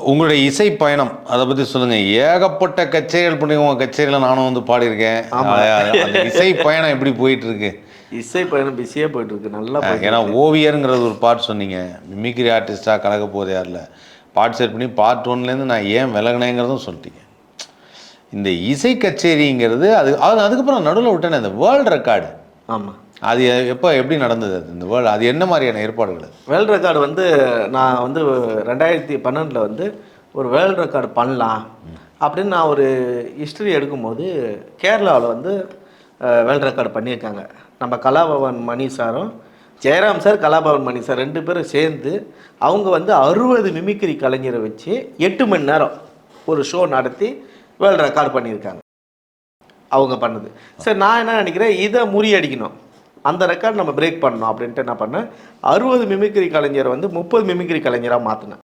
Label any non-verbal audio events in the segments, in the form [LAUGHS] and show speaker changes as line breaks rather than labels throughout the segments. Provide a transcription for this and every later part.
உங்களுடைய இசை பயணம் அதை பத்தி சொல்லுங்க. ஏகப்பட்ட கச்சேரிகள் பண்ணி உங்க கச்சேரியில நானும் வந்து பாடியிருக்கேன். இசை பயணம் எப்படி போயிட்டு இருக்கு
இசை பயணம் பிஸியாக போயிட்டு இருக்கு நல்லா
ஏன்னா ஓவியருங்கிறது ஒரு பாட்டு சொன்னீங்க. மிமிக்ரி ஆர்டிஸ்டா கலக்க போதே யாரில் பாட்டு செட் பண்ணி பார்ட் ஒன்லேருந்து நான் ஏன் விலகினேங்கிறதும் சொல்லிட்டீங்க. இந்த இசை கச்சேரிங்கிறது அது அது அதுக்கப்புறம் நடுவில் விட்டேனே இந்த வேர்ல்டு ரெக்கார்டு
ஆமாம்
அது எப்போ எப்படி நடந்தது அது இந்த வேர்ல்டு? அது என்ன மாதிரியான ஏற்பாடுகள்? வேர்ல்டு
வேர்ல்ட் ரெக்கார்டு வந்து நான் வந்து ரெண்டாயிரத்தி பன்னெண்டில் வந்து ஒரு வேர்ல்ட் ரெக்கார்டு பண்ணலாம் அப்படின்னு நான் ஒரு ஹிஸ்ட்ரி எடுக்கும்போது கேரளாவில் வந்து வேர்ல்ட் ரெக்கார்டு பண்ணியிருக்காங்க. நம்ம கலாபவன் மணி சாரும் ஜெயராம் சார் கலாபவன் மணி சார் ரெண்டு பேரும் சேர்ந்து அவங்க வந்து அறுபது மிமிக்ரி கலைஞரை வச்சு எட்டு மணி நேரம் ஒரு ஷோ நடத்தி வேர்ல்ட் ரெக்கார்டு பண்ணியிருக்காங்க. அவங்க பண்ணது. சரி நான் என்ன நினைக்கிறேன் இதை முறியடிக்கணும். அந்த ரெக்கார்ட் நம்ம பிரேக் பண்ணணும் அப்படின்ட்டு என்ன பண்ணேன்? அறுபது மிமிக்ரி கலைஞரை வந்து முப்பது மிமிக்ரி கலைஞராக மாற்றினேன்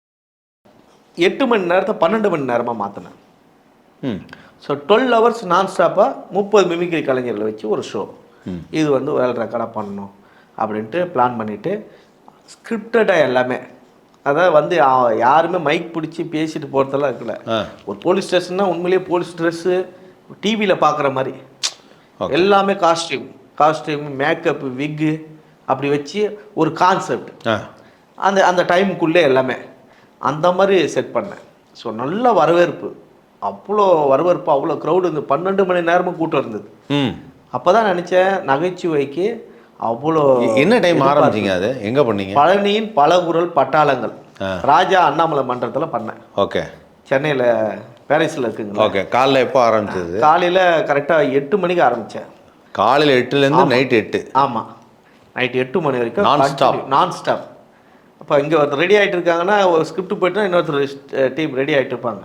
எட்டு மணி நேரத்தை பன்னெண்டு மணி நேரமாக மாற்றினேன்
ம்.
ஸோ டுவெல் ஹவர்ஸ் நான் ஸ்டாப்பாக முப்பது மிமிக்ரி கலைஞர்களை வச்சு ஒரு ஷோ இது வந்து வேர்ல்ட் ரெக்கார்டாக பண்ணணும் அப்படின்ட்டு பிளான் பண்ணிவிட்டு ஸ்கிரிப்டடாக எல்லாமே. அதாவது வந்து யாருமே மைக் பிடிச்சி பேசிட்டு போகிறதெல்லாம் இருக்குல்ல ஒரு போலீஸ் ஸ்டேஷன்னா உண்மையிலேயே போலீஸ் ட்ரெஸ்ஸு டிவியில் பார்க்குற மாதிரி. எல்லாமே காஸ்டியூம் காஸ்டியூம் மேக்கப் விக்கு அப்படி வச்சு ஒரு கான்செப்ட் அந்த அந்த டைமுக்குள்ளே எல்லாமே. அந்த மாதிரி செட் பண்ணேன். ஸோ நல்ல வரவேற்பு. அவ்வளோ வரவேற்பு அவ்வளோ க்ரௌடு இருந்து பன்னெண்டு மணி நேரமும் கூட்டம் இருந்தது.
ம்.
அப்போ தான் நினச்சேன் நகைச்சுவைக்கு அவ்வளோ
என்ன டைம் ஆரம்பிச்சீங்க அது? எங்க பண்ணீங்க?
பழனியின் பலகுரல் பட்டாளங்கள். ராஜா அண்ணாமலை மன்றத்தில் பண்ணேன்.
ஓகே.
சென்னையில் பாரிஸில் இருக்குங்களா.
ஓகே. காலைல எப்போ ஆரம்பிச்சது?
காலையில் கரெக்டாக எட்டு மணிக்கு ஆரம்பித்தேன்
காலையில் எட்டுலேருந்து நைட் எட்டு.
ஆமாம் நைட் எட்டு மணி வரைக்கும்
Non-stop.
நான் ஸ்டாப் அப்போ இங்கே ஒருத்தர் ரெடி ஆகிட்டு இருக்காங்கன்னா ஒரு ஸ்கிரிப்ட் போயிட்டுனா இன்னொருத்தர் டீம் ரெடி ஆகிட்டு இருப்பாங்க.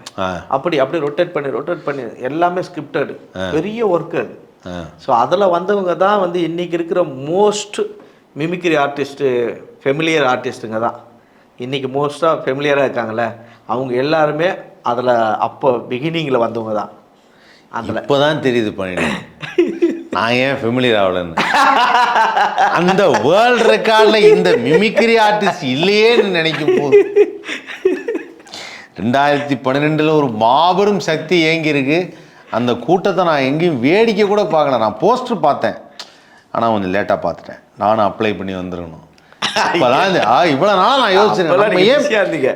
அப்படி அப்படியே ரொட்டேட் பண்ணி ரொட்டேட் பண்ணி எல்லாமே ஸ்கிரிப்டடு பெரிய ஒர்க் அது. ஸோ அதில் வந்தவங்க தான் வந்து இன்னைக்கு இருக்கிற மோஸ்ட் மிமிக்ரி ஆர்டிஸ்ட்டு ஃபெமிலியர் ஆர்டிஸ்ட்டுங்க தான். இன்னைக்கு மோஸ்ட்டாக ஃபெமிலியராக இருக்காங்கல்ல அவங்க எல்லாருமே அதில் அப்போ பிகினிங்கில் வந்தவங்க தான். அதில்
இப்போதான் தெரியுது பண்ணிடு நான் ஏன் ஃபெமிலியர் ஆகலன்னு? அந்த வேர்ல்ட் ரெக்கார்டில் இந்த மிமிக்ரி ஆர்டிஸ்ட் இல்லையேன்னு நினைக்கும் போது ரெண்டாயிரத்தி பன்னிரெண்டில் ஒரு மாபெரும் சக்தி இயங்கியிருக்கு. அந்த கூட்டத்தை நான் எங்கேயும் வேடிக்கை கூட பார்க்கல. நான் போஸ்டர் பார்த்தேன். ஆனால் கொஞ்சம் லேட்டாக பார்த்துட்டேன். நானும் அப்ளை பண்ணி வந்துடணும். இவ்வளவு நாளா நான்
அப்பெல்லாம்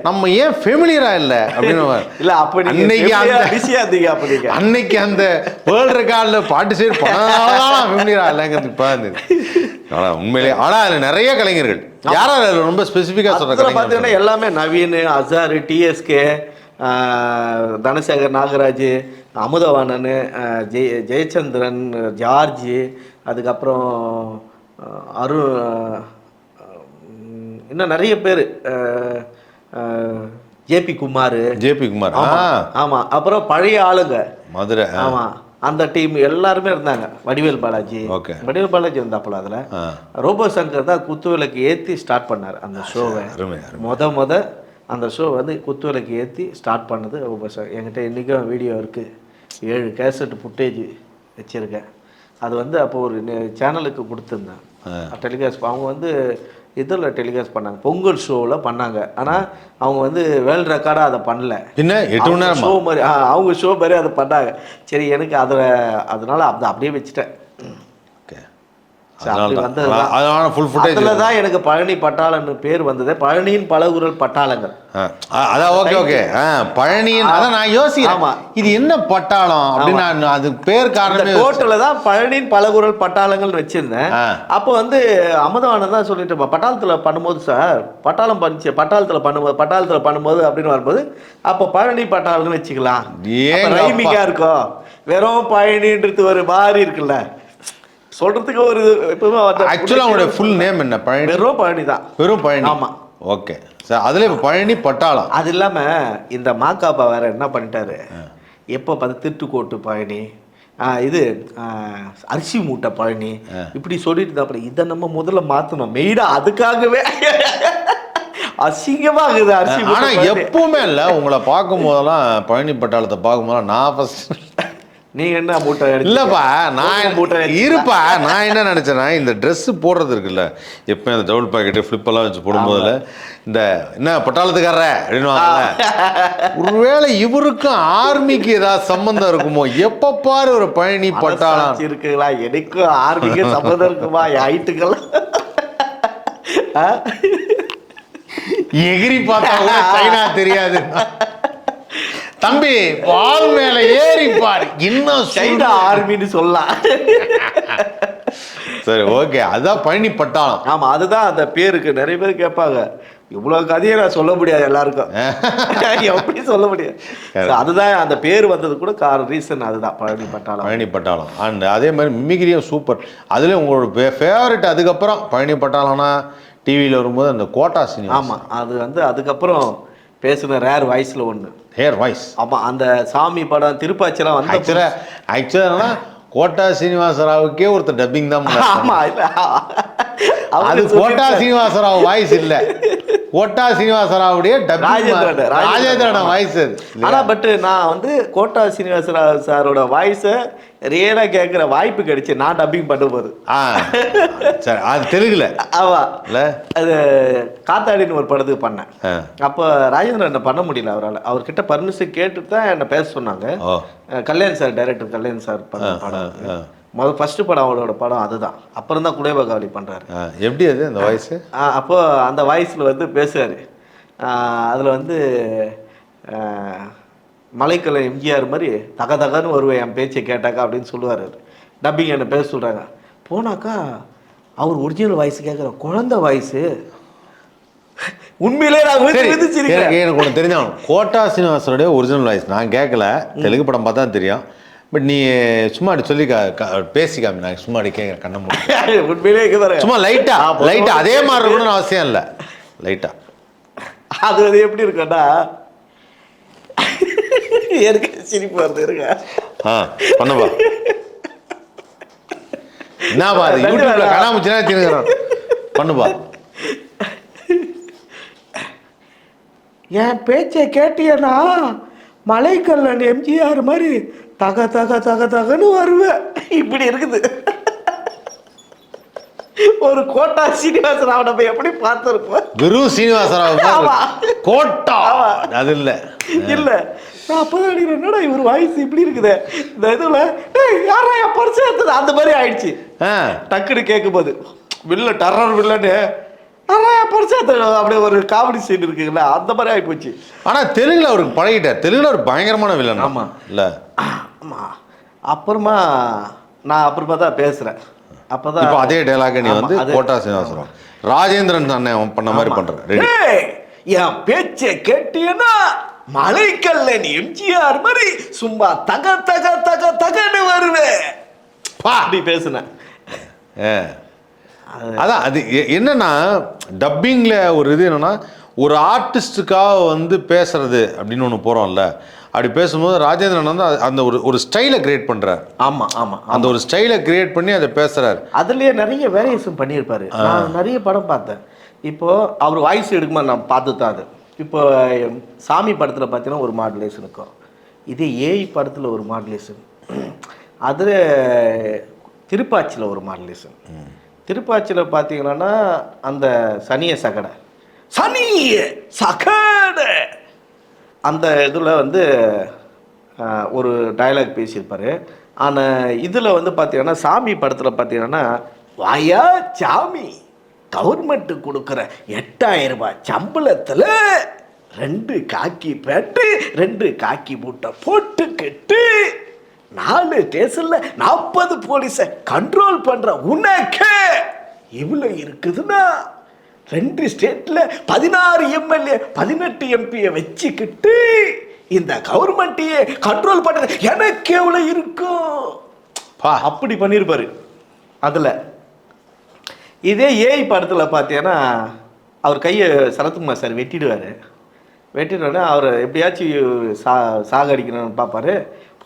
நம்ம ஏன் ஃபெமிலியரா இல்லை? அப்படின்னு
இல்லை அப்போ
அன்னைக்கு அந்த
பிஸியாக இருந்தீங்க அப்போ நீங்கள்
அன்னைக்கு அந்த வேர்ல்ட் ரெக்கார்டில் பார்ட்டிசிபேட் பண்ணதான் ஃபெமிலியரா இல்லைங்கிறது இப்போ ஆனால் உண்மையிலே ஆனால் அதில் நிறைய கலைஞர்கள். யார் ரொம்ப
அதில்
கலைஞர்கள்
பார்த்தீங்கன்னா எல்லாமே நவீன் அசார் டிஎஸ்கே தனசேகர் நாகராஜ் அமுதவாணன் ஜெய ஜெயச்சந்திரன் ஜார்ஜ் அதுக்கப்புறம் ஆஹ் அரு ஆஹ் உம் இன்னும் நிறைய பேர் ஜேபி குமார்.
ஜேபி குமார்.
ஆமாம் அப்புறம் பழைய ஆளுங்க.
மதுரை
ஆமாம் அந்த டீம் எல்லாருமே இருந்தாங்க. வடிவேல் பாலாஜி.
ஓகே.
வடிவேல் பாலாஜி இருந்தாப்புல அதில். ரோபோ சங்கர் தான் குத்துவிளக்கு ஏற்றி ஸ்டார்ட் பண்ணார் அந்த ஷோவை முத முத அந்த ஷோ வந்து குத்துவிளக்கு ஏற்றி ஸ்டார்ட் பண்ணது ரோபோ சங்கர் என்கிட்ட இன்றைக்கும் வீடியோ இருக்குது ஏழு கேசட் ஃபுட்டேஜ் வச்சுருக்கேன். அது வந்து அப்போ ஒரு சேனலுக்கு கொடுத்துருந்தேன். டெலிகாஸ்ட் அவங்க வந்து இதில் டெலிகாஸ்ட் பண்ணாங்க. பொங்கல் ஷோவில் பண்ணாங்க. ஆனால் அவங்க வந்து வேர்ல்ட் ரெக்கார்டாக அதை பண்ணல.
என்ன எட்டு மணி நேரமா?
ஷோ மாதிரி அவங்க ஷோ மாதிரி அதை பண்ணாங்க. சரி எனக்கு அதில் அதனால அதை அப்படியே வச்சுட்டேன்.
அதனால ஃபுல் ஃபுட்டேஜ்
அதில் தான் எனக்கு பழனி பட்டாளன்னு பேர் வந்தது. பழனியின் பலகுரல் பட்டாளங்கள்.
அதான் ஓகே ஓகே பழனியின் அதான் நான் யோசிக்கிறேன். இது என்ன பட்டாளம் அப்படின்னு நான் அது பேர் காரணமே
டோட்டலில் தான் பழனியின் பலகுரல் பட்டாளங்கள் வச்சிருந்தேன். அப்போ வந்து அமுதவானன் தான் சொல்லிட்டு பட்டாளத்தில் பண்ணும்போது சார் பட்டாளம் பண்ணிச்சு பட்டாளத்தில் பண்ணும்போது பட்டாளத்தில் பண்ணும்போது அப்படின்னு வரும்போது அப்போ பழனி பட்டாளம்னு வச்சுக்கலாம். ரைமிங்காக இருக்கும். வெறும் பழனின்றது ஒரு மாதிரி இருக்குல்ல. சொல்றதுக்கு ஒரு எப்பவுமே
ஆக்சுவலாக அவங்களுடைய ஃபுல் நேம் என்ன? பழனி?
வெறும் பழனி தான்.
வெறும் பழனி.
ஆமா.
ஓகே சார் அதில் இப்போ பழனி பட்டாளம்.
அது இல்லாம இந்த மாக்காப்பா வேற என்ன பண்ணிட்டாரு? எப்போ பார்த்து திருட்டுக்கோட்டு பழனி இது அரிசி மூட்டை பழனி இப்படி சொல்லிட்டு இருந்தாப்புல இதை நம்ம முதல்ல மாத்தணும். மெயினா அதுக்காகவே அசிங்கமா இருக்குது அரிசி மூட்டை
ஆனா
பழனி.
எப்பவுமே இல்ல உங்களை பார்க்கும் போதெல்லாம் பழனி பட்டாளத்தை பார்க்கும் போதெல்லாம் நான் ஃபர்ஸ்ட்
நீங்க என்ன மூட்டை?
இல்லப்பா நான்
மூட்டை?
இருப்பா நான் என்ன நினைச்சேன்னா இந்த Dress போடுறது இருக்குல்ல எப்பயும் அந்த டபுள் பாக்கெட்டு ஃப்ளிப்பெல்லாம் வச்சு போடும்போதுல இந்த என்ன பட்டாளத்துக்காரர? அப்படின்னு ஒருவேளை இவருக்கும் ஆர்மிக்கு ஏதாவது சம்பந்தம் இருக்குமோ எப்ப பாரு ஒரு பழனி பட்டாளம்.
இருக்குங்களா? எனக்கும் ஆர்மிக்கு சம்மந்தம் இருக்குமா? ஹைட்டுக்கெல்லாம்?
எகிரி பார்த்தா சைனா தெரியாது. தம்பி பால் மேல ஏறி பாரு. இன்னும்
சைனா ஆர்மின்னு சொல்லலாம்.
சரி ஓகே. அதான் பழனி பட்டாளம்.
ஆமா அதுதான் அந்த பேருக்கு நிறைய பேர் கேட்பாங்க. இவ்வளவு கதையை நான் சொல்ல முடியாது எல்லாருக்கும். [LAUGHS] எப்படி சொல்ல முடியாது அதுதான் அந்த பேர் வந்தது கூட கார ரீசன் அதுதான் பழனி பட்டாளம்.
பழனி பட்டாளம். அண்ட் அதே மாதிரி மிமிகிரியும் சூப்பர் அதுலேயும் உங்களோட ஃபேவரட் அதுக்கப்புறம் பழனி பட்டாளம்னா டிவியில் வரும்போது அந்த கோட்டா சினிமா
ஆமா அது வந்து அதுக்கப்புறம் பேசின ரேர் வாய்ஸ்ல ஒண்ணு.
ஹேர் வாய்ஸ்
ஆமா அந்த சாமி படம் திருப்பாச்சிலாம் வந்து
ஆக்சுவலாக ஆக்சுவலாக கோட்டா சீனிவாசராவுக்கே ஒருத்தர் டப்பிங் தான் [LAUGHS] பண்ணாரு.
ஆமா இல்ல அவரு
அது கோட்டா
சொல்லிட்டாரு.
சீனிவாசராவ் வாய்ஸ் இல்ல கோட்டா சீனிவாசராவுடைய
ராஜேந்திரன்,
ராஜேந்திரன வாய்ஸ் அது.
ஆனா பட் நான் வந்து கோட்டா சீனிவாசராவ் சாரோட வாய்ஸை ரியலா கேட்குற வாய்ப்பு கிடைச்சு. நான் டப்பிங் பண்ணும்போது.
ஆ சரி அது தெலுங்குல
ஆமா.
இல்ல?
அது காத்தாடின்னு ஒரு படத்துக்கு பண்ணேன். அப்போ ராஜேந்திரன் என்ன பண்ண முடியல அவரால். அவர்கிட்ட பர்மிஷன் கேட்டு தான் என்னை பேச சொன்னாங்க. Kalyan sir director Kalyan sir பண்ண படம். முதல் ஃபர்ஸ்ட் படம் அவரோட படம் அதுதான். அப்புறம் தான் குலேபகாவலி பண்றாரு.
ஆ, எப்படி அது அந்த வாய்ஸ்
ஆ, அப்போ அந்த வாய்ஸில் வந்து பேசுவார் அதில் வந்து மலைக்கலை எம்ஜிஆர் மாதிரி தக தகன்னு வருவேன் என் பேச்சை கேட்டாக்கா அப்படின்னு சொல்லுவார் டப்பிங் என்ன பேச சொல்கிறாங்க போனாக்கா அவர் ஒரிஜினல் வாய்ஸ் கேட்குற குழந்தை வாய்ஸு உண்மையிலே நான்.
எனக்கு ஒன்று தெரிஞ்சாகும் கோட்டா சீனிவாசனுடைய ஒரிஜினல் வாய்ஸ் நான் கேட்கல தெலுங்கு படம் பார்த்தா தெரியும். பட் நீ சும்மா சொல்லி பேசி காமி நான் சும்மா அப்படி கேட்க கண்ண மூடி.
உண்மையிலே.
சும்மா லைட்டா லைட்டா அதே மாதிரி இருக்கணும்னு அவசியம் இல்லை. லைட்டா
அது வந்து எப்படி இருக்குன்னா எனக்கு சிரிப்பு வருது இருங்க.
ஆ பண்ணப்பா என்னப்பா அது? யூடியூப்ல கண்ணாமூச்சினா தின்னுக்கிறான் பண்ணுப்பா
என் பேச்சை கேட்டியனா மலைக்கல்லன் எம்ஜிஆர் மாதிரி தக தக தக தகன்னு வருவேன் இப்படி இருக்குது. ஒரு கோட்டா சீனிவாசன் அவனை போய் எப்படி பார்த்துருப்போம்?
குரு சீனிவாசராவ் கோட்டா. அது இல்லை.
இல்ல. நான் அப்பதான் அடிக்கிறேன் என்னடா இவர் வாய்ஸ் இப்படி இருக்குது? இந்த இதுல "ஏய், யாரா என் பரிசு அந்த மாதிரி ஆயிடுச்சு.
ஆ.
டக்குன்னு கேட்கும்போது வில்ல டர்ரர் வில்லன்னு அப்படியே ஒரு காமெடி சீன் இருக்குல்ல அந்த மாதிரி ஆகி போச்சு
ஆனா தெலுங்குல அவருக்கு பழகிட்டார். தெலுங்குல ஒரு பயங்கரமான வில்லன்
ஆமா.
இல்ல.
ஆமா. அப்புறமா நான் அப்புறமா தான் பேசுறேன். அப்பதான்
இப்போ அதே டைலாக நீ வந்து கோட்டா சீனிவாசராவ். ராஜேந்திரன் அண்ணன் பண்ண மாதிரி
ஏய், என் பேச்சை கேட்டியனா மலைக்கல்லன் எம்ஜிஆர் மாதிரி சும்மா தக தக தக தகன்னு வருவேன்
பா.
அப்படி பேசுனேன்.
ஏ. அதான் அது என்னன்னா டப்பிங்ல ஒரு இது என்னன்னா ஒரு ஆர்டிஸ்டுக்காக வந்து பேசுறது அப்படின்னு ஒன்று போறோம்ல. அப்படி பேசும்போது ராஜேந்திரன் வந்து அந்த ஒரு ஒரு ஸ்டைலை கிரியேட் பண்றார்.
ஆமா ஆமா
அந்த ஒரு ஸ்டைலை கிரியேட் பண்ணி அதை பேசுறாரு.
அதுலயே நிறைய வேரியேஷன் பண்ணியிருப்பாரு. நான் நிறைய படம் பார்த்தேன். இப்போ அவர் வாய்ஸ் எடுக்குமா நான் பார்த்து தான் அது. இப்போ சாமி படத்தில் பார்த்தீங்கன்னா ஒரு மாடுலேஷன் இருக்கும். இதே ஏஐ படத்தில் ஒரு மாடுலேஷன் அதில் திருப்பாச்சியில் ஒரு மாடுலேஷன் திருப்பாச்சியில் பார்த்தீங்கன்னா அந்த சனிய சகடை. சனிய சகடை. அந்த இதில் வந்து ஒரு டயலாக் பேசியிருப்பார். ஆனால் இதில் வந்து பார்த்தீங்கன்னா சாமி படத்தில் பார்த்தீங்கன்னா வாயா சாமி கவர்மெண்ட்டு கொடுக்குற எட்டாயிரம் ரூபாய் சம்பளத்தில் ரெண்டு காக்கி பேட்டு ரெண்டு காக்கி மூட்டை போட்டுக்கிட்டு நாலு ஸ்டேஷனில் நாற்பது போலீஸை கண்ட்ரோல் பண்ணுற உனக்கு இவ்வளோ இருக்குதுன்னா ரெண்டு ஸ்டேட்ல பதினாறு எம்எல்ஏ பதினெட்டு எம்பியை வச்சுக்கிட்டு இந்த கவர்மெண்ட்டையே கண்ட்ரோல் பண்றது எனக்கு எவ்வளவு இருக்கும்
பா.
அப்படி பண்ணியிருப்பாரு அதுல இதே ஏஐ படத்துல பார்த்தீங்கன்னா அவர் கையை சரத்குமார் சார் வெட்டிடுவார். வெட்டிடுவாரு அவர் எப்படியாச்சும் சா சாகடிக்கணும்னு பார்ப்பாரு.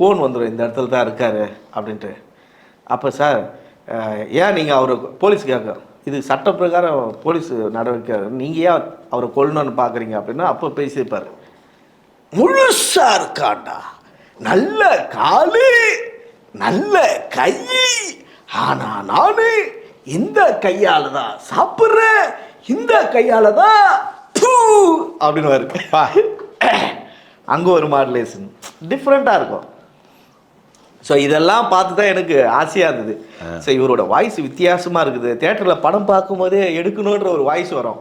ஃபோன் வந்துடும் இந்த இடத்துல தான் இருக்காரு அப்படின்ட்டு. அப்போ சார் ஏன் நீங்கள் அவரை போலீஸ் கேட்க இது சட்ட பிரகாரம் போலீஸ் நடவடிக்கை நீங்கள் ஏன் அவரை கொல்லணும்னு பார்க்குறீங்க அப்படின்னா அப்போ பேசியிருப்பார். முழுசா இருக்காண்டா. நல்ல காலு நல்ல கை ஆனா நானு இந்த கையால தான் சாப்பிட்றேன் இந்த கையால தான் அப்படின்னு வருது
பா.
அங்கே ஒரு மாடுலேஷன் டிஃப்ரெண்ட்டாக இருக்கும். ஸோ இதெல்லாம் பார்த்து தான் எனக்கு ஆசையாக இருந்தது. ஸோ இவரோட வாய்ஸ் வித்தியாசமாக இருக்குது. தேட்டரில் படம் பார்க்கும்போதே எடுக்கணுன்ற ஒரு வாய்ஸ் வரும்.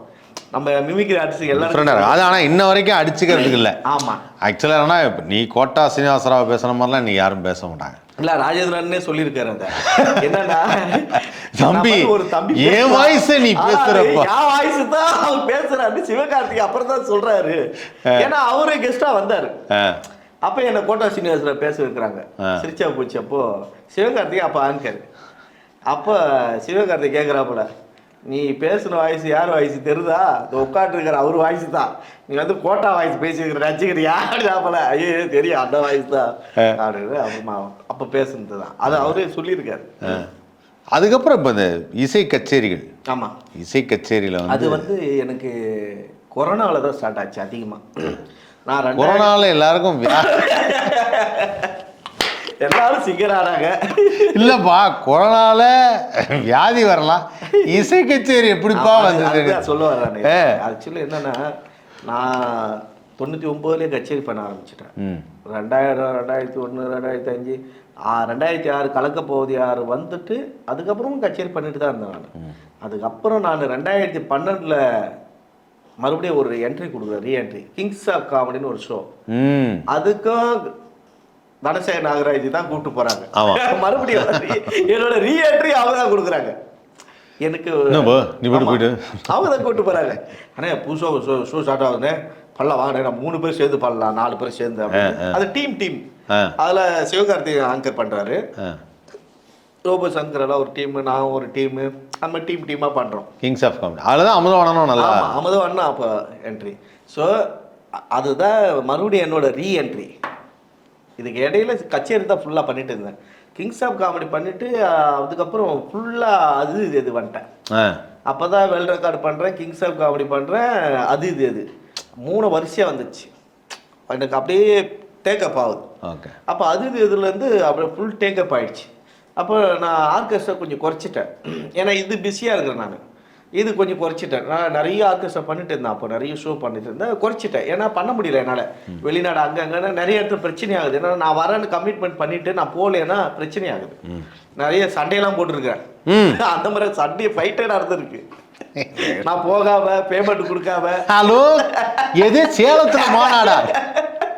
நம்ம
டிஃப்ரெண்டாக
எல்லாரும்
இருக்கும் அது ஆனால் இன்ன வரைக்கும் அடிச்சுக்கிறதுக்கு இல்லை.
ஆமாம்
ஆக்சுவலாக இப்போ நீ கோட்டா சீனிவாசராவ் பேசுன மாதிரிலாம் நீ யாரும் பேச மாட்டாங்க.
இல்ல ராஜேந்திரனே சொல்லியிருக்காரு அத [LAUGHS] என்னன்னா
தம்பி,
ஒரு தம்பி
என் அ நீ பேசுறப்ப.
என் வாய்ஸ் தான் அவர் பேசுறாரு சிவகார்த்திக் அப்புறம் தான் சொல்றாரு ஏன்னா அவரே கெஸ்டா வந்தாரு. அப்ப என்ன கோட்டா சீனிவாசர பேச வைக்கிறாங்க. சிரிச்சா போச்சு அப்போ. சிவகார்த்திக் அப்ப ஆங்கர் அப்ப சிவகார்த்திக் கேக்குறாப்புல நீ பேசுன வாய்ஸ் யார் வாய்ஸ்? தெரியுதா? உட்காந்து இருக்கிற அவர் வாய்ஸ் தான். நீ வந்து கோட்டா வாய்ஸ் பேசிக்கிற நச்சுக்கிறியா அப்படிதாப்பல ஐயோ தெரியும் அந்த வாய்ஸ் தான். அப்படின்னு அப்புறமா அப்ப பேசுனது தான். அது அவரே சொல்லியிருக்காரு.
அதுக்கப்புறம் இப்போ இந்த இசை கச்சேரிகள்.
ஆமா.
இசை கச்சேரியில்
அது
வந்து
எனக்கு கொரோனாவில் தான் ஸ்டார்ட் ஆச்சு அதிகமா. நான் ரெண்டாயிரம்
கொரோனாவில் எல்லாருக்கும் வியா- [LAUGHS]
எல்லாரும் சிங்கர் ஆனாங்க.
இல்லப்பா கொரோனால வியாதி வரலாம். இசை கச்சேரி எப்படிப்பா வந்தது?
அதுதான் சொல்ல
ஏ.
ஆக்சுவலி என்னன்னா நான் தொண்ணூற்றி ஒம்போதுலேயே கச்சேரி பண்ண ஆரம்பிச்சிட்டேன். ரெண்டாயிரம் ரெண்டாயிரத்தி ஒன்று ரெண்டாயிரத்தி அஞ்சு ஆ ரெண்டாயிரத்தி ஆறு கலக்க போகுது ஆறு வந்துட்டு அதுக்கப்புறமும் கச்சேரி பண்ணிட்டு தான் இருந்தேன் நான். அதுக்கப்புறம் நான் ரெண்டாயிரத்தி பன்னெண்டில் மறுபடியும் ஒரு என்ட்ரி கொடுக்குறேன் ரீஎன்ட்ரி கிங்ஸ் ஆஃப் காமெடின்னு ஒரு ஷோ அதுக்கும் தனசேகர் நாகராஜ் தான் கூப்பிட்டு போறாங்க. [LAUGHS] மறுபடியும் என்னோட ரீஎன்ட்ரி அவங்க தான் கொடுக்குறாங்க. எனக்கு. அவங்க தான் கூப்பிட்டு போறாங்க. அண்ணே புதுசா ஷோ ஷோ ஸ்டார்ட் ஆகுதுண்ணே. பண்ணலாம் வாங்க நம்ம மூணு பேர் சேர்ந்து பண்ணலாம் நாலு பேர் சேர்ந்து. அது டீம் டீம். அதுல சிவகார்த்திகேயன் ஆங்கர் பண்றாரு. ரோபோ சங்கர் எல்லாம் ஒரு டீம் நான் ஒரு டீம் நம்ம டீம் டீமா பண்றோம்.
கிங்ஸ் ஆஃப் காமெடி அதில் தான் அமுதவானனும் நல்லா
அண்ணா அப்போ என்ட்ரி ஸோ அதுதான் மறுபடியும் என்னோட ரீஎன்ட்ரி இதுக்கு இடையில கச்சேரி தான் ஃபுல்லாக பண்ணிட்டு இருந்தேன். கிங்ஸ் ஆஃப் காமெடி பண்ணிட்டு அதுக்கப்புறம் ஃபுல்லாக அது இது இது வந்துட்டேன். அப்போ தான் வேர்ல்ட் ரெக்கார்டு பண்ணுறேன் கிங்ஸ் ஆஃப் காமெடி பண்ணுறேன் அது இது இது. மூணு வருஷம் வந்துச்சு. எனக்கு அப்படியே டேக்கப் ஆகுது.
ஓகே
அப்போ அது இது இதுலேருந்து அப்படியே ஃபுல் டேக்கப் ஆயிடுச்சு. அப்போ நான் ஆர்கெஸ்ட்ரா கொஞ்சம் குறைச்சிட்டேன். ஏன்னா இது பிஸியாக இருக்கிறேன் நான். இது கொஞ்சம் குறைச்சிட்டேன். நான் நிறைய ஆர்கெஸ்ட்ரா பண்ணிட்டு இருந்தேன். அப்போ நிறைய ஷோ பண்ணிட்டு இருந்தேன். குறைச்சிட்டேன். ஏன்னா பண்ண முடியல என்னால். வெளிநாடு அங்கே அங்கே நிறைய இடத்துல பிரச்சனை ஆகுது. ஏன்னா நான் வரேன்னு கமிட்மெண்ட் பண்ணிட்டு நான் போகலைன்னா பிரச்சனை ஆகுது. நிறைய சண்டையெல்லாம் போட்டிருக்கேன். [LAUGHS] அந்த மாதிரி சண்டை ஃபைட்டே நடந்திருக்கு. நான் போகாம பேமெண்ட் கொடுக்காம.
ஹலோ எது சேலத்துல மாநாடா? [LAUGHS]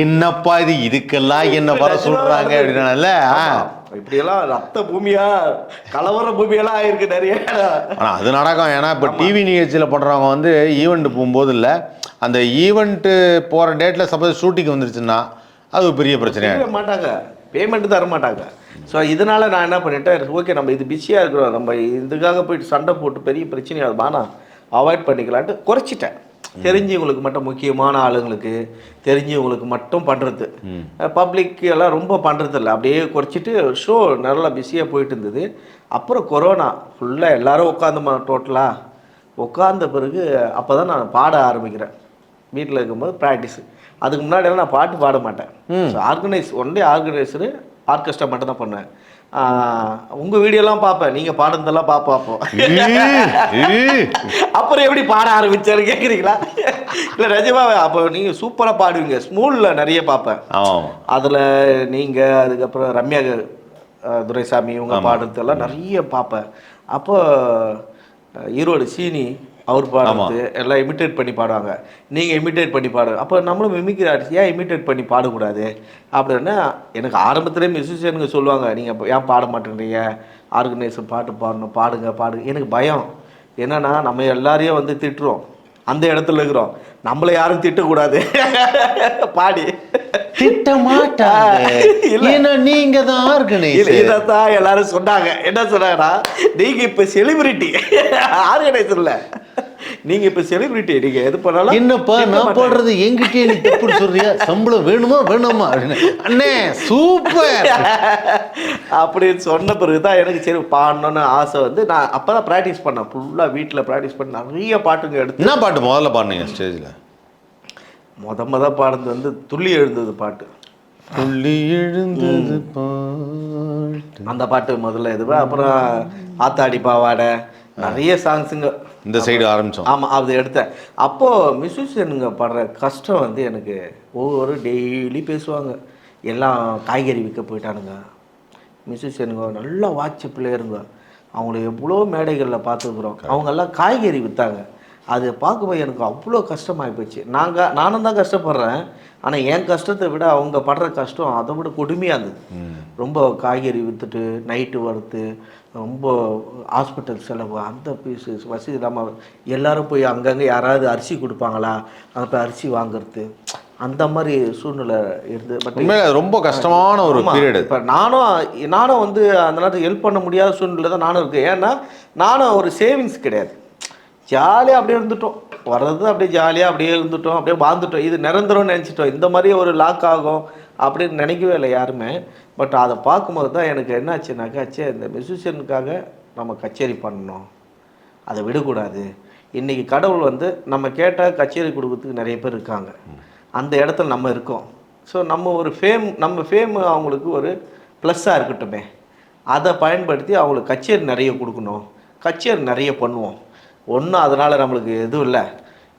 என்னப்பா இது? இதுக்கெல்லாம் என்ன வர சொல்றாங்க? அப்படின்னால
ஆமா. இப்படியெல்லாம் ரத்த பூமியா கலவர பூமியெல்லாம் ஆயிருக்கு நிறைய
ஆனால் அது நடக்கும். ஏன்னா இப்போ டிவி நிகழ்ச்சியில் பண்ணுறவங்க வந்து ஈவெண்ட் போகும்போது இல்லை அந்த ஈவெண்ட்டு போகிற டேட்டில் சப்போஸ் ஷூட்டிங் வந்துருச்சுன்னா அது பெரிய பிரச்சனையாக
மாட்டாங்க. பேமெண்ட் தர மாட்டாங்க ஸோ இதனால நான் என்ன பண்ணிட்டேன் ஓகே நம்ம இது பிஸியாக இருக்கிறோம். நம்ம இதுக்காக போயிட்டு சண்டை போட்டு பெரிய பிரச்சனையாகுது. வேணாம் அவாய்ட் பண்ணிக்கலான்ட்டு குறைச்சிட்டேன். தெரிஞ்சவங்களுக்கு மட்டும் முக்கியமான ஆளுங்களுக்கு தெரிஞ்சவங்களுக்கு மட்டும் பண்ணுறது பப்ளிக் எல்லாம் ரொம்ப பண்ணுறது இல்லை அப்படியே குறைச்சிட்டு ஷோ நல்லா பிஸியாக போயிட்டு இருந்தது. அப்புறம் கொரோனா ஃபுல்லாக எல்லாரும் உட்காந்து டோட்டலாக உட்கார்ந்த பிறகு அப்போ தான் நான் பாட ஆரம்பிக்கிறேன். வீட்டில் இருக்கும்போது ப்ராக்டிஸ் அதுக்கு முன்னாடி எல்லாம் நான் பாட்டு பாட மாட்டேன். ஆர்கனைஸ் ஒன்லி ஆர்கனைசரு ஆர்கெஸ்ட்ரா மட்டும் தான் பண்ணுவேன். உங்கள் வீடியோலாம் பார்ப்பேன். நீங்கள் பாடுனதெல்லாம் பார்ப்போம் அப்போ. அப்புறம் எப்படி பாட ஆரம்பிச்சாரு கேட்குறீங்களா இல்லை நிஜமாவே அப்போ நீங்கள் சூப்பராக பாடுவீங்க. ஸ்மூலில் நிறைய பார்ப்பேன். அதில் நீங்கள் அதுக்கப்புறம் ரம்யா துரைசாமி இவங்க பாடுறதெல்லாம் நிறைய பார்ப்பேன். அப்போ ஈரோடு சீனி அவர் பாடுறது எல்லாம் இமிட்டேட் பண்ணி பாடுவாங்க. நீங்கள் இமிட்டேட் பண்ணி பாடுங்க. அப்போ நம்மளும் மிமிக்ரி ஆர்டிஸ்ட் ஏன் இமிட்டேட் பண்ணி பாடக்கூடாது? அப்படின்னா எனக்கு ஆரம்பத்திலே மியூசிஷியனுங்க சொல்லுவாங்க நீங்கள் ஏன் பாட மாட்டேங்கிறீங்க? ஆர்கனைசர் பாட்டு பாடணும் பாடுங்க பாடுங்க. எனக்கு பயம். என்னன்னா நம்ம எல்லாரையும் வந்து திட்டுறோம். அந்த இடத்துல இருக்கிறோம். நம்மளை யாரும் திட்டக்கூடாது. [LAUGHS] பாடி.
திட்ட மாட்டாங்க. ஏன்னா நீங்க தான்
இல்ல,
ஆர்கனைசர்
இதைத்தான் எல்லாரும் சொன்னாங்க. என்ன சொன்னாங்கன்னா நீங்க இப்ப செலிபிரிட்டி ஆர்கனைசர்ல நீங்க இப்ப செலிபிரிட்டி நீங்க எது பண்ணாலும்
என்னப்பா நான். போடுறது என்கிட்டயே நீ தப்பு சொல்றியா? சம்பளம் வேணுமா வேணாமா? அப்படின்னு அண்ணே சூப்பர்.
அப்படின்னு சொன்ன பிறகுதான் எனக்கு சரி பாடணும்னு ஆசை வந்து நான் அப்பதான் ப்ராக்டிஸ் பண்ணேன். ஃபுல்லா வீட்டுல ப்ராக்டிஸ் பண்ணி நிறைய பாட்டுங்க எடுத்து
என்ன பாட்டு முதல்ல பாடுனீங்க ஸ்டேஜில்
முத முத பாடுனது வந்து துள்ளி எழுந்தது பாட்டு.
துள்ளி எழுந்தது பாட்டு.
அந்த பாட்டு முதல்ல இதுவா அப்புறம் ஆத்தாடி பாவாடை. நிறைய சாங்ஸுங்க
இந்த சைடு ஆரம்பிச்சோம்.
ஆமாம் அது எடுத்தேன். அப்போது மியூசிஷியனுங்க படுற கஷ்டம் வந்து எனக்கு ஒவ்வொரு டெய்லி பேசுவாங்க. எல்லாம் காய்கறி விற்க போயிட்டானுங்க. மியூசிஷியனுங்க நல்ல வாட்ச் பிளேயருங்க அவங்கள எவ்வளோ மேடைகளில் பார்த்துக்குறோம் அவங்கெல்லாம் காய்கறி விற்றாங்க அது பார்க்கும்போது எனக்கு அவ்வளோ கஷ்டமாகி போச்சு. நாங்கள் நானும் தான் கஷ்டப்படுறேன். ஆனால் என் கஷ்டத்தை விட அவங்க படுற கஷ்டம் அதை விட கொடுமையாக இருந்தது. ரொம்ப காய்கறி விற்றுட்டு நைட்டு வறுத்து ரொம்ப ஹாஸ்பிட்டல் செலவு அந்த பீஸு வசதி இல்லாமல் எல்லாரும் போய் அங்கங்கே யாராவது அரிசி கொடுப்பாங்களா? அங்கே போய் அரிசி வாங்குறது. அந்த மாதிரி சூழ்நிலை இருந்து பட்
ரொம்ப கஷ்டமான ஒரு பீரியட்
இப்போ நானும் நானும் வந்து அந்த நேரத்தில் ஹெல்ப் பண்ண முடியாத சூழ்நிலை தான் நானும் இருக்கேன். ஏன்னா நானும் ஒரு சேவிங்ஸ் கிடையாது. ஜாலியாக அப்படியே இருந்துட்டோம். வர்றது அப்படியே ஜாலியாக அப்படியே இருந்துட்டோம். அப்படியே வாழ்ந்துட்டோம். இது நிரந்தரம்னு நினச்சிட்டோம். இந்த மாதிரி ஒரு லாக் ஆகும் அப்படின்னு நினைக்கவே இல்லை யாருமே. பட் அதை பார்க்கும்போது தான் எனக்கு என்னாச்சுனாக்கா சே இந்த மியூசிஷியனுக்காக நம்ம கச்சேரி பண்ணணும். அதை விடக்கூடாது. இன்றைக்கி கடவுள் வந்து நம்ம கேட்டால் கச்சேரி கொடுக்கறதுக்கு நிறைய பேர் இருக்காங்க. அந்த இடத்துல நம்ம இருக்கோம். ஸோ நம்ம ஒரு ஃபேம் நம்ம ஃபேம் அவங்களுக்கு ஒரு ப்ளஸ்ஸாக இருக்கட்டுமே. அதை பயன்படுத்தி அவங்களுக்கு கச்சேரி நிறைய கொடுக்கணும். கச்சேரி நிறைய பண்ணுவோம். ஒன்றும் அதனால் நம்மளுக்கு எதுவும் இல்லை.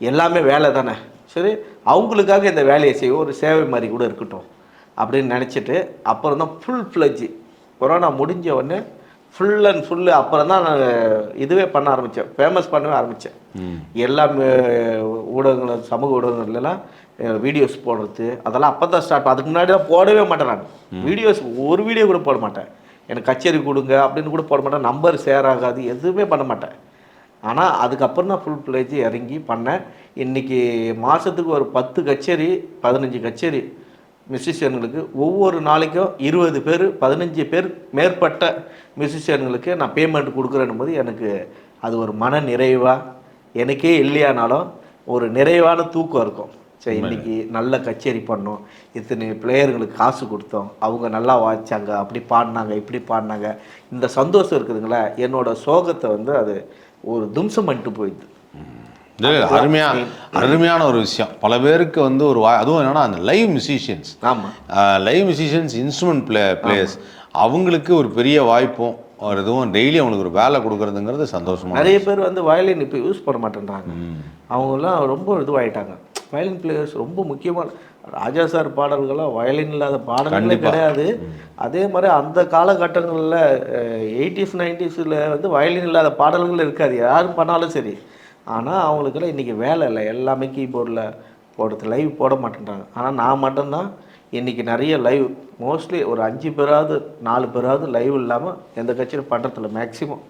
எல்லாமே வேலை தானே. சரி அவங்களுக்காக இந்த வேலையை செய்வோம் ஒரு சேவை மாதிரி கூட இருக்கட்டும் அப்படின்னு நினச்சிட்டு அப்புறம் தான் ஃபுல் ஃப்ளஜ் கொரோனா முடிஞ்ச உடனே ஃபுல் அண்ட் ஃபுல்லு அப்புறம் தான் நான் இதுவே பண்ண ஆரம்பித்தேன் ஃபேமஸ் பண்ணவே ஆரம்பித்தேன் எல்லா ஊடகங்கள் சமூக ஊடகங்கள்லாம் வீடியோஸ் போடுறது அதெல்லாம் அப்போ தான் ஸ்டார்ட் அதுக்கு முன்னாடிலாம் போடவே மாட்டேன் நான். வீடியோஸ் ஒரு வீடியோ கூட போட மாட்டேன். எனக்கு கச்சேரி கொடுங்க அப்படின்னு கூட போட மாட்டேன். நம்பர் ஷேர் ஆகாது எதுவுமே பண்ண மாட்டேன். ஆனால் அதுக்கப்புறம் தான் ஃபுல் பிளேஜ் இறங்கி பண்ணேன் இன்றைக்கி மாதத்துக்கு ஒரு பத்து கச்சேரி பதினஞ்சு கச்சேரி மியூசிஷியன்களுக்கு ஒவ்வொரு நாளைக்கும் இருபது பேர் பதினஞ்சு பேர் மேற்பட்ட மியூசிஷியன்களுக்கு நான் பேமெண்ட் கொடுக்குறேன்னும் போது எனக்கு அது ஒரு மன நிறைவாக எனக்கே இல்லையானாலும் ஒரு நிறைவான தூக்கம் இருக்கும். சரி இன்னைக்கு நல்ல கச்சேரி பண்ணோம். இத்தனை பிளேயர்களுக்கு காசு கொடுத்தோம். அவங்க நல்லா வாய்ச்சாங்க அப்படி பாடினாங்க இப்படி பாடினாங்க. இந்த சந்தோஷம் இருக்குதுங்களா என்னோட சோகத்தை வந்து அது ஒரு தும்சம் பண்ணிட்டு போயிடுது.
இது அருமையா அருமையான ஒரு விஷயம். பல பேருக்கு வந்து ஒரு அதுவும் என்னன்னா அந்த லைவ் மியூசிஷியன்ஸ்
ஆமாம்
live musicians instrument play players அவங்களுக்கு ஒரு பெரிய வாய்ப்பும் ஒரு இதுவும் டெய்லி அவங்களுக்கு ஒரு வேலை கொடுக்கறதுங்கிறது சந்தோஷமா
நிறைய பேர் வந்து வயலின் இப்போ யூஸ் பண்ண மாட்டேன்றாங்க. அவங்கெல்லாம் ரொம்ப இதுவாயிட்டாங்க. வயலின் பிளேயர்ஸ் ரொம்ப முக்கியமான ராஜா சார் பாடல்கள்லாம் வயலின் இல்லாத பாடல்களே. கிடையாது. அதே மாதிரி அந்த காலகட்டங்களில் எயிட்டிஸ் நைன்டிஸில் வந்து வயலின் இல்லாத பாடல்கள் இருக்காது. யாரும் பண்ணாலும் சரி. ஆனால் அவங்களுக்கெல்லாம் இன்றைக்கி வேலை இல்லை. எல்லாமே கீபோர்டில் போடுறது. லைவ் போட மாட்டேன்றாங்க. ஆனால் நான் மட்டும்தான் இன்றைக்கி நிறைய லைவ். மோஸ்ட்லி ஒரு அஞ்சு பேராவது நாலு பேராவது லைவ் இல்லாமல் எந்த கட்சியும் பண்ணுறதில்ல மேக்ஸிமம்.